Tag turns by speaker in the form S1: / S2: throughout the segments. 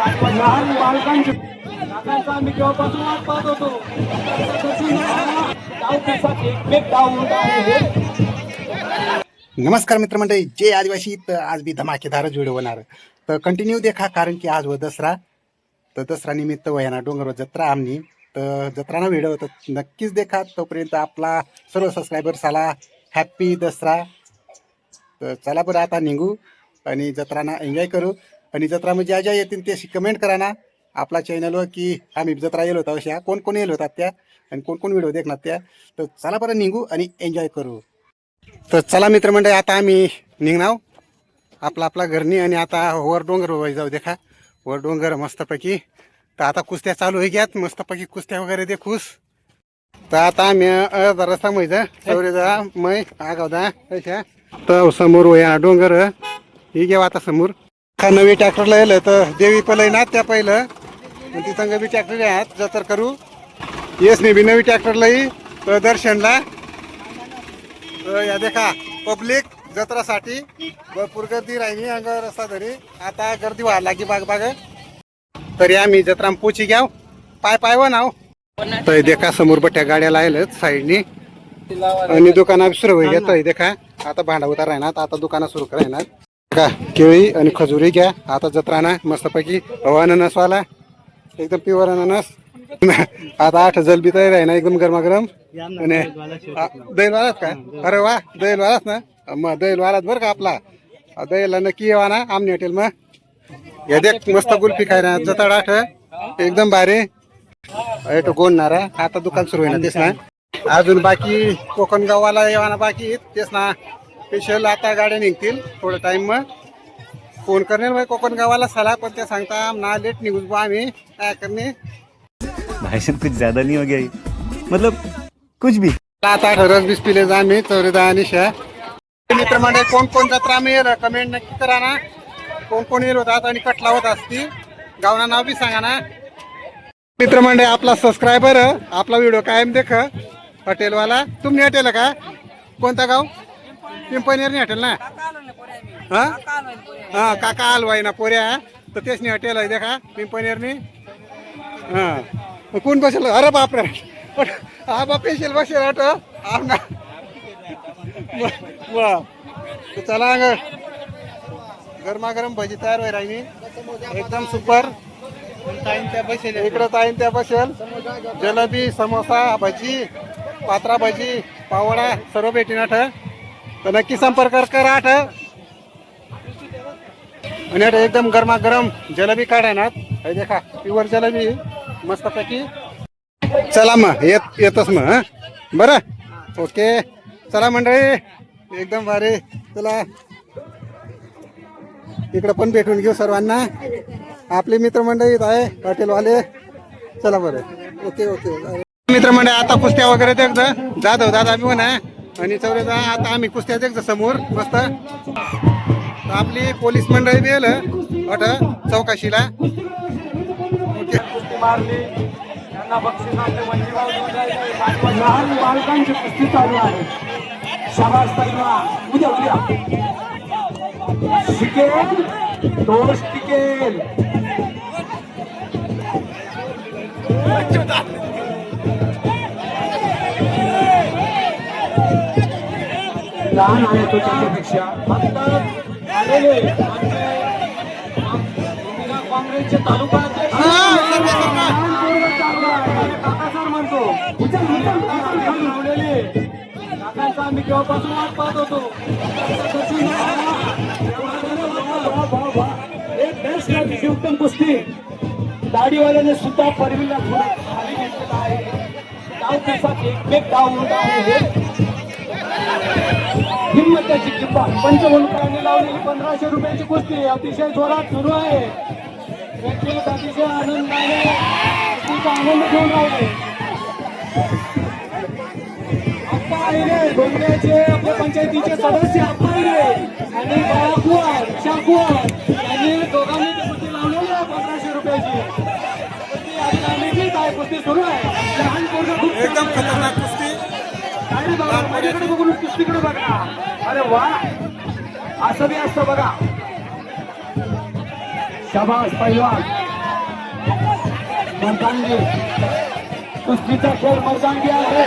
S1: लहान बालकांची काकांचा आम्ही केव्हापासून वाट पाहत होतो डाव केसात एकमेक डाव होत आहे
S2: नमस्कार मित्रमंडळी आदिवासी. तर आज मी धमाकेदारच व्हिडिओ होणार तर कंटिन्यू देखा कारण की आज व दसरा. तर दसरा निमित्त वयाना डोंगरवर जत्रा आमनी. तर जत्राना व्हिडिओ तर नक्कीच देखा. तोपर्यंत आपला सर्व सबस्क्रायबर्स आला हॅप्पी दसरा. तर चला बरं आता निघू आणि जत्राना एन्जॉय करू. आणि जत्रा म्हणजे ज्या ज्या येतील ते कमेंट करा ना. आपला चॅनलवर की आम्ही जत्रा येलो होता अशा कोण कोण येलो होतात त्या आणि कोण कोण व्हिडिओ देखणार त्या तर चला बरं निघू आणि एन्जॉय करू. तर चला मित्रमंडळी आता आम्ही निघणार आपला आपला घरनी आणि आता वर डोंगर जाऊ देखा. वर डोंगर मस्तपैकी. तर आता कुस्त्या चालू होई घ्यात. मस्तपैकी कुस्त्या वगैरे देखूस तर आता आम्ही अर्धा रस्ता मैजा चौरे जा मै आगाव दा तर समोर वया डोंगर. ही घ्यावं आता समोर. नवी ट्रॅक्टरला येलं तर देवी पलय ना त्या पहिलं. आणि तिथं बी ट्रॅक्टर आहेत जतर करू. येस नाही बी नवी ट्रॅक्टरला येई तर दर्शनला. तर या देखा पब्लिक जत्रासाठी भरपूर गर्दी राहिली अंग रस्ता धरी. आता गर्दी व्हायला लागी बाग बाग. तरी आम्ही जत्रा पोची घ्याव. पाय पाय व नाव. तर देखा समोर बट्या गाड्या लायल्यात साईडनी. आणि दुकाना सुरू होई घ्या तरी देखा आता भांडा उतार राहणार आता दुकाना सुरू करायणार का? केळी आणि खजुरी घ्या. आता जत्राना मस्तपैकी हवा अननसवाला एकदम प्युअर अननस. आता आठ जलबी तयार आहे ना एकदम गरमागरम. आणि दैलवालाच का? अरे वा दैलवालाच ना? मग दैलवालाच बरं का आपला. दैला दहीला नक्की येवा ना आमने हॉटेल मग या देख मस्त गुल्फी खाय ना जताड आठ. एकदम भारी. एटो गोणणारा आता दुकान सुरू आहे ना तेच ना. अजून बाकी कोकण येवा ना बाकी. तेच ना. स्पेशल आता गाड्या निघतील थोडं टाइम मग फोन करणे मग कोकण गावाला सला पण ते सांगता ना लेट निघू बा आम्ही. काय करणे?
S3: साहब कुछ ज्यादा नहीं हो गया? मतलब कुछ भी.
S2: आता रस बीस पिले जा मी चौरेदा आणि शा मित्र मंडळी कोण कोण जत्रा आम्ही येलं कमेंट नक्की करा ना. कोण कोण येल होतात आणि कटला होत असती गावना नाव बी सांगा ना. मित्र मंडळी आपला सबस्क्रायबर आपला व्हिडिओ कायम देख. हॉटेलवाला तुम्ही हॉटेल का? कोणता गाव? पिंपणेरनी हॉटेल ना? हा? हा काका आलवाई ना पोऱ्या. तर तेच नाही हॉटेल आहे देखा पिंपनेरनी हा. कोण बसेल? अरे बापरे. पण हा बाप पेशल बसेल ऑटो आमना वा. चला ग गरमागरम भजी तयार होईल राहिली. एकदम सुपर. इकडं ताईन त्या बसेल. जलेबी समोसा भजी पात्रा भजी पावडा सर्व भेटी नाठ तर नक्की संपर्क करा आठ. आणि आता एकदम गरमागरम जलेबी काढा ना. हे देखा प्युअर जलेबी. मस्तपैकी. चला मग येत येतच मग हां? बरं? ओके. चला मंडळी एकदम भारी. चला. इकडं पण भेटून घेऊ सर्वांना. आपले मित्रमंडळी आहे हॉटेलवाले. चला बरं. Okay okay. मित्रमंडळी आता कुस्त्या वगैरे देखत जाधव दादा बी म्हणा आणि चौरेदा आता आम्ही कुस्त्या देखत समोर? मस्त. आपली पोलीस मंडळी बी येलं अट चौकशीला. ओके.
S1: कुस्ती मारली त्यांना बक्षिसाचे मंजीराव देऊन लहान बालकांची कुस्ती चालू आहे. समाज पैलवान उद्या उद्या. शिकेल तोच टिकेल. लहान आहे तो त्याच्यापेक्षा फक्त आलेले काँग्रेसचे तालुका म्हणतो लावलेले. काकांचा आम्ही केव्हापासून वाट पाहत होतो. एक बेस्ट उत्तम कुस्ती दाढीवाल्याने सुद्धा परवीला खाली घेतलेला आहे डाव केसात एकमेक डाव होत आहे हिंमत त्याची किंमत पंचवंकांनी लावलेली पंधराशे रुपयाची कुस्ती अतिशय जोरात सुरू आहे. व्यक्तिगत अतिशय आनंदाने कुस्तीचा आनंद घेऊन राहिले आप्पा आहिले डोंगऱ्याचे आपल्या पंचायतीचे सदस्य आप्पा आहिले आणि बाळा कुवार शा कुवार यांनी दोघांनी ती कुस्ती लावलेली आहे पंधराशे रुपयाची. कुस्ती आधी लावलेली आहे कुस्ती सुरू आहे. लहान माझ्याकडे बघून कुस्तीकडे बघा. अरे वा. असं बी असतं बघा. शाबास पैलवान. मर्दांगी. कुस्तीचा खेळ मर्दांगी आहे.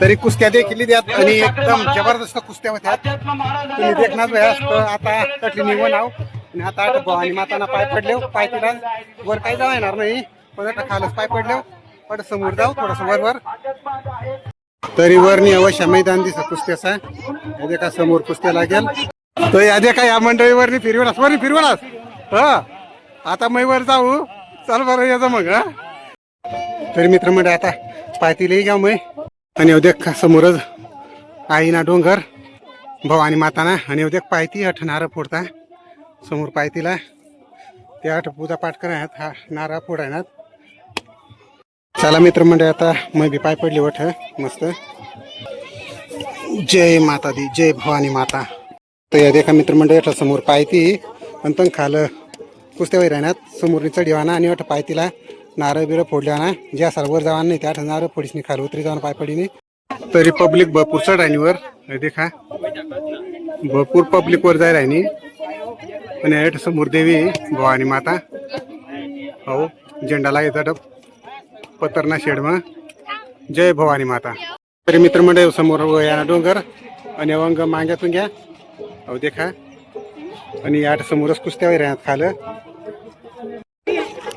S2: तरी कुस्त्या देखील द्यात आणि एकदम जबरदस्त कुस्त्या होत्या तुम्ही देखणार आता कटली निवण आहो आणि आता आठ माताना पाय पडले. पाय तिला वर काही जाऊ येणार नाही. पण खालच पाय पडले पण समोर जाऊ थोडस वर वर. तरी वरनी अवश्य मैदान दिसत कुस्त्याचा या का समोर कुस्त्या लागेल? तर या देखा या मंडळीवरनी फिरवलास? वरनी फिरवलास? हा. आता मै वर जाऊ. चल बरं याचं मग हा. तरी मित्र म्हणजे आता पायतीलाही घ्या मै. आणि उद्या समोरच आईना डोंगर भवानी माताना. आणि उद्या पायती अठ नारळ फोडता समोर पायतीला ते अठ पूजा पाठ करण्यात हा नारळ फोडायनात. चला मित्र म्हणजे आता मी बी पाय पडली वठ मस्त. जय माता दी जय भवानी माता. तर या देखा मित्र मंडळ समोर पायती आणि पण खाल कुस्त्या वैर राहण्यात समोरनी चढीवाना आणि वाटत पायतीला नारळ बिरं आणा. ज्या असाल वर जावा नाही त्या नारळ फोडीसनी खाल उतरी जाऊन पाय पडीने. तरी पब्लिक भरपूर चढ राहिनी वर देखा. भरपूर पब्लिक वर जाय राहिनी पण हेठ समोर देवी भवानी माता. हो झेंडा लागायचा डब पतरना शेडमा जय भवानी माता. तरी मित्रमंडळ समोर या डोंगर. आणि अवंग मांग्यातून घ्या. अहो देखा. आणि आठ समोरच कुस्त्या वगैरे खाल खालं.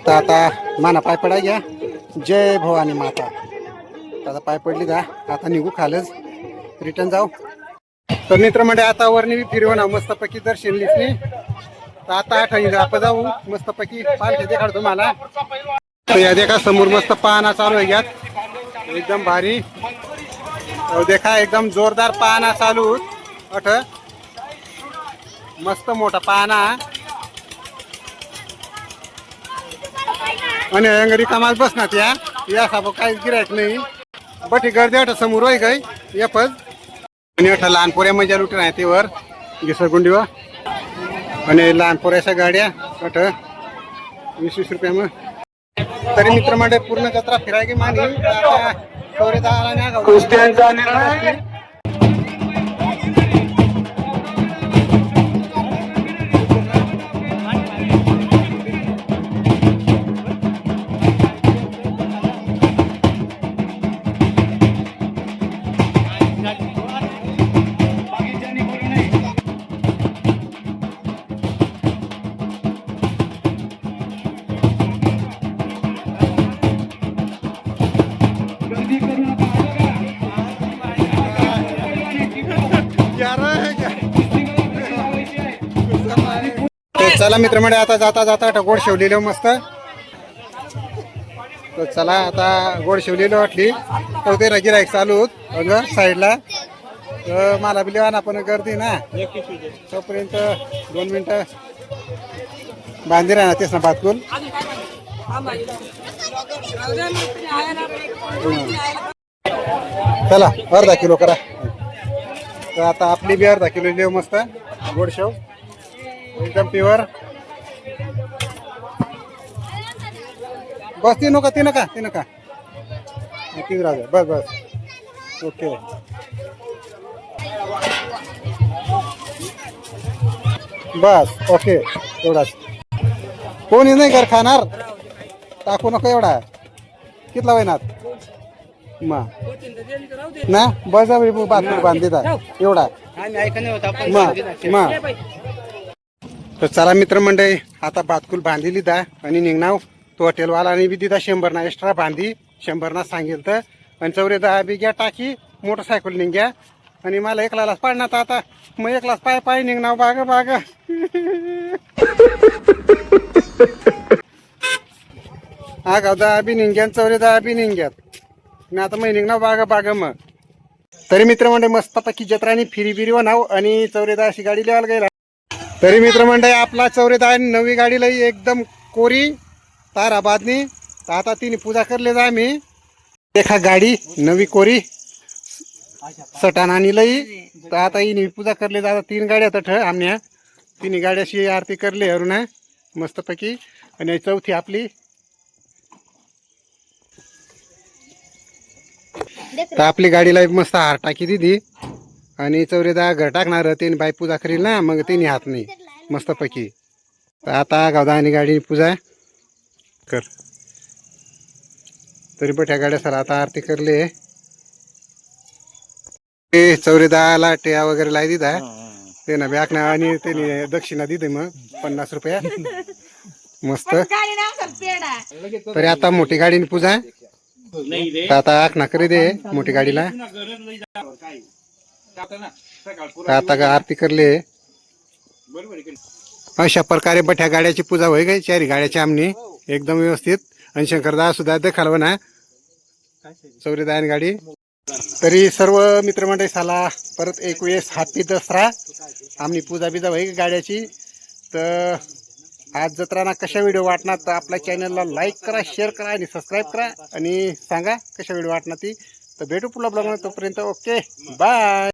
S2: तर आता माना पाय पडाय घ्या. जय भवानी माता. आता पाय पडली का आता निघू खालच. रिटर्न जाऊ. तर मित्र म्हणजे आता वरणी बी फिरवून मस्तपैकी दर्शन लिसनी. तर आता आठ आपण जाऊ. मस्तपैकी पालखी देखाडतो मला या देखा समोर मस्त पाहणा चालू आहे यात. एकदम भारी. अहो देखा एकदम जोरदार पाहणा चालू. अठ. मस्त मोठा पाहणा आणि अंगरी कामात बसणार या या साबो काहीच गिरायक नाही. बठी गर्दी अठ समोर होय गाय येपच आणि अठ लहान पोऱ्या मजा लुटून आहे ते वर घिसरगुंडीवर आणि लहान पोऱ्याच्या गाड्या. अठ. वीस वीस रुपया मग. तरी मित्र मंडळ पूर्ण जत्रा फिरायची
S1: कुस्त्यांचा निर्णय.
S2: चला मित्र मंडळ आता जाता जाता आता गोड शिवलेलं मस्त. तर चला आता गोड शिवलेलं वाटली. तर ते गिरायक चालू होत साईडला. तर मला बी लेवा ना पण गर्दी ना. तोपर्यंत दोन मिनटं बांधी राहणार तेच ना बातकुल. चला अर्धा किलो करा. तर आता आपली बी अर्धा किलो लेव मस्त गोडशेव एकदम प्युअर बस ती नका ती नका ती नका. तीच द्या. बस बस. ओके. बस ओके. एवढाच. कोणी नाही कर खाणार. टाकू नको एवढा. कितला वयनात मा. ना बाई, बाथरूम बांधली जा. एवढा. मा मा. तर चला मित्र मंडळी आता बातकुल बांधलेली दा आणि निघणार तो हॉटेलवालाने बी दिदा शंभरना एक्स्ट्रा बांधी शंभरना सांगेल तर. आणि चौरे दहा बी घ्या टाकी मोटरसायकल निघ्या आणि मला एकलाच पाडणार आता मग एकलाच पाय पाय निघणार बाग बाग. हा गाव दहा बी निघ्यान चौरे दहा बी निघ्यात मी आता मग निघणार बाग बाग मग. तरी मित्र मंडळी मस्तपैकी जत्रानी फिरी बिरी नाव आणि चौरेदा अशी गाडी लिहायला गेला. तरी मित्र मंडळी आपला आहे नवी गाडी लई एकदम कोरी ताराबादनी तर आता तिने पूजा करले जा मी एका गाडी नवी कोरी. सटाण आणि लई तर आता हिने पूजा करले जा तीन गाड्या तर ठळ आमण्या तिन्ही गाड्याशी आरती करली अरुण. मस्तपैकी. आणि चौथी आपली. तर आपली गाडीला एक मस्त हार टाकी दिदी आणि चौरेदा घर टाकणार ते बाई पूजा करील ना मग तिने हात नाही. मस्तपैकी. तर आता गावदा आणि गाडी पूजा. कर. तरी बठ्या गाड्या सर आता आरती करले ते चौरेदाला टेया वगैरे लाई दिदा. ते ना बॅकना आणि त्याने दक्षिणा दिली मग पन्नास रुपया. मस्त. तरी आता मोठी गाडीने पूजा. आता आखना करी दे मोठी गाडीला. तर आता का आरती करले अशा प्रकारे बठ्या गाड्याची पूजा होई गई चारी गाड्याची आमनी एकदम व्यवस्थित. आणि शंकरदा सुद्धा देखाल ना चौरीदायन गाडी. तरी सर्व मित्रमंडळी साला परत एक वेळेस हॅपी दसरा. आमनी पूजा बिजा होई गाड्याची. तर आज जत्राना कशा व्हिडिओ वाटणार तर आपल्या चॅनलला लाईक करा शेअर करा आणि सबस्क्राईब करा. आणि सांगा कशा व्हिडिओ वाटणार ती. तर भेटू पुढला ब्लॉग तोपर्यंत ओके बाय